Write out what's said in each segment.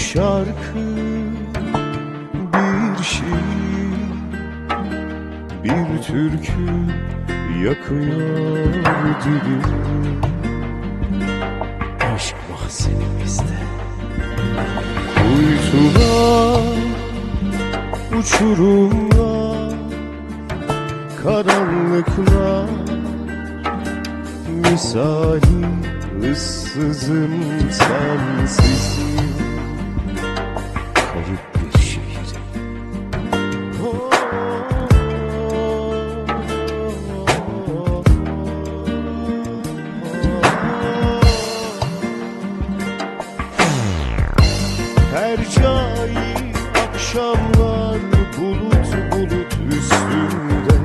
şarkı bir şiir bir türkü yakıyor dilimi Aşk mahzenimizde Kuytular, uçurumlar, karanlıklar Misali ıssızım sensizim akşamlar bulut bulut üstünde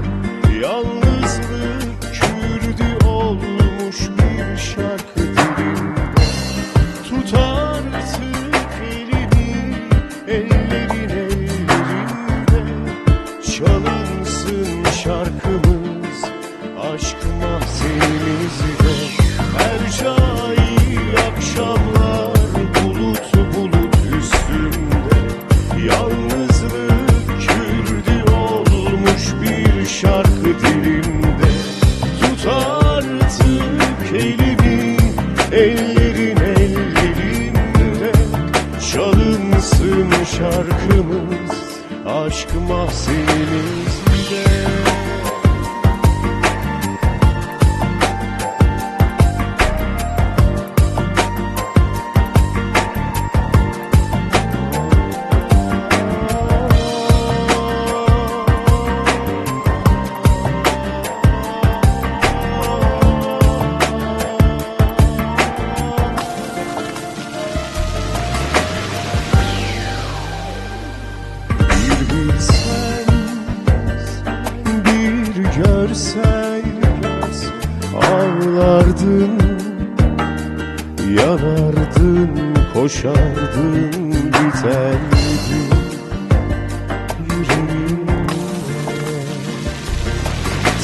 Yalnızlık kürdü olmuş bir şarkı dilimde. Tut artık ellerin ellerinde Çalınsın şarkımız aşk mahzenimizde. Her cai ellerin ellerinde. Çalınsın şarkımız aşk mahzenimizde görsen Ağlardın, yanardın, koşardın biterdi yüreğim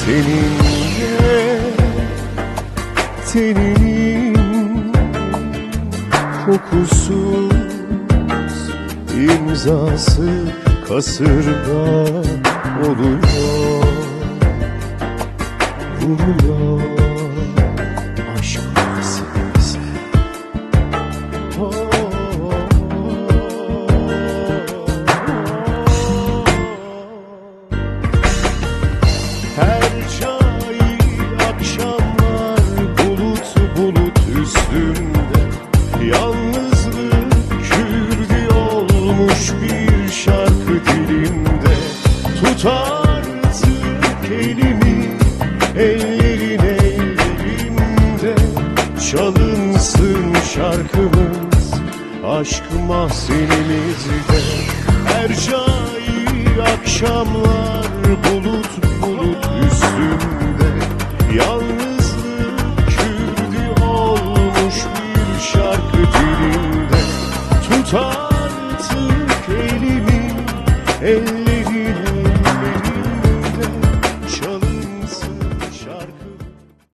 Seninle, teninin kokusu imzası kasırga oluyor Her çay akşamlar bulut bulut üstünde. Yalnızlık kürdü olmuş bir Çalınsın şarkımız aşk mahzenimizde Her cai akşamlar bulut bulut üstünde. Yalnızlık kürdü olmuş bir şarkı dilimde Tut artık elimi ellerimde